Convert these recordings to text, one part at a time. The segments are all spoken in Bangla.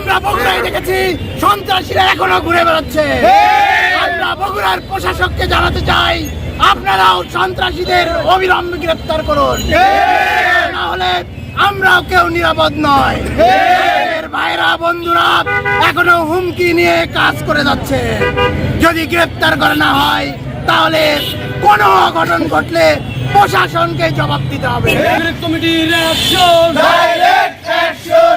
আমরা বগুড়ায় দেখেছি সন্ত্রাসীরা এখনও ঘুরে বেড়াচ্ছে। আমরা বগুড়ার প্রশাসককে জানাতে চাই আপনারাও সন্ত্রাসীদের অবিলম্বে গ্রেপ্তার করুন। না হলে আমরাও কেউ নিরাপদ নয়। ভাইরা বন্ধুরা এখনও হুমকি নিয়ে কাজ করে যাচ্ছে। যদি গ্রেপ্তার করে না হয় তাহলে কোনো অঘটন ঘটলে প্রশাসনকে জবাব দিতে হবে। কমিটির action direct action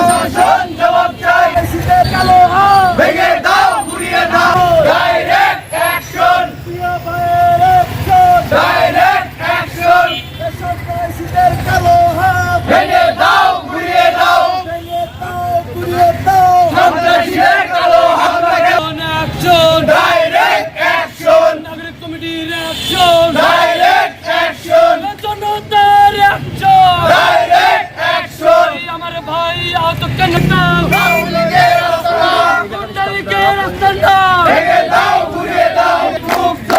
জনতার অ্যাকশন ডাইরেক্ট অ্যাকশন আমার ভাই আহত কেন নাও আওয়ামীলীগের আস্তানা সন্তানকে রাস্তা নাও ভেঙে দাও ঘুরিয়ে দাও মুক্ত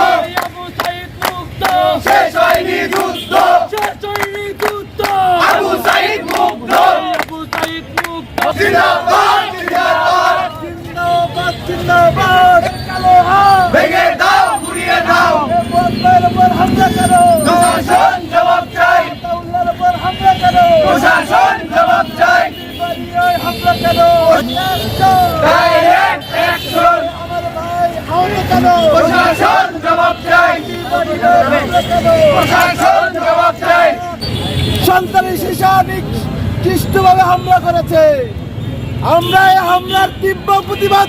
আবু সাইদ মুক্ত শেষ হয়নি যুদ্ধ শেষ হয়নি যুদ্ধ আবু সাইদ মুক্ত আবু সাইদ মুক্ত জিন্দাবাদ জিন্দাবাদ জিন্দাবাদ জিন্দাবাদ কালো হাত ভেঙে দাও ঘুরিয়ে দাও বন্ধের উপর হামলা করো প্রশাসন জবাব চাই তাউল্লার উপর হামলা করো প্রশাসন জবাব চাই বাড়িয়ায় হামলা করো অ্যাকশন ডাইরেক্ট অ্যাকশন আমার ভাই আহত করো আমরা এই হামলার তীব্র প্রতিবাদ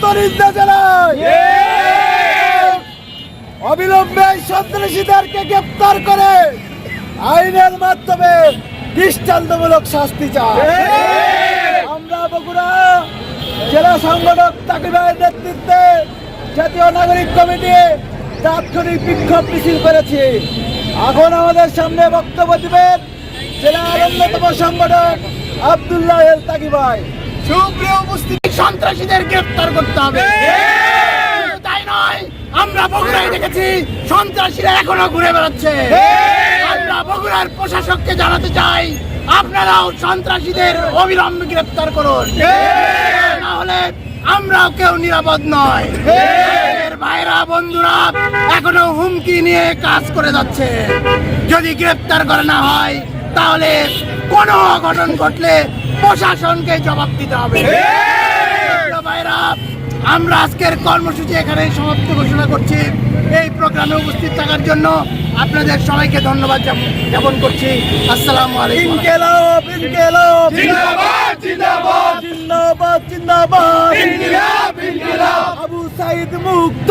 অবিলম্বে সন্ত্রাসীদেরকে গ্রেপ্তার করে আইনের মাধ্যমে দৃষ্টান্তমূলক শাস্তি চাই। আমরা বগুড়া জেলা সংগঠক তাকিবের নেতৃত্বে জাতীয় নাগরিক কমিটি তাৎক্ষণিক বিক্ষোভ মিছিল করেছি। এখন আমাদের সামনে বক্তব্য দিবেন জেলা অন্যতম সংগঠক আবদুল্লাহ এল তাকিবাই। সুপ্রিয় উপস্থিতি সন্ত্রাসীদের গ্রেফতার করতে হবে। তাই নয় আমরা বগুড়ায় দেখেছি সন্ত্রাসীরা এখনও ঘুরে বেড়াচ্ছে। আমরা বগুড়ার প্রশাসককে জানাতে চাই আপনারাও সন্ত্রাসীদের অবিলম্বে গ্রেফতার করুন। না হলে আমরাও কেউ নিরাপদ নয়। ভাইরা বন্ধুরা এখনও হুমকি নিয়ে কাজ করে যাচ্ছে। যদি গ্রেফতার করে না হয় তাহলে কোনো অঘটন ঘটলে প্রশাসনকে জবাব দিতে হবে। ভাইরা আমরা আজকের কর্মসূচি এখানে সমাপ্ত ঘোষণা করছি। এই প্রোগ্রামে উপস্থিত থাকার জন্য আপনাদের সবাইকে ধন্যবাদ জ্ঞাপ- জ্ঞাপন করছি। আসসালামু আলাইকুম। জিন্দাবাদ। আবু সাইদ মুক্ত।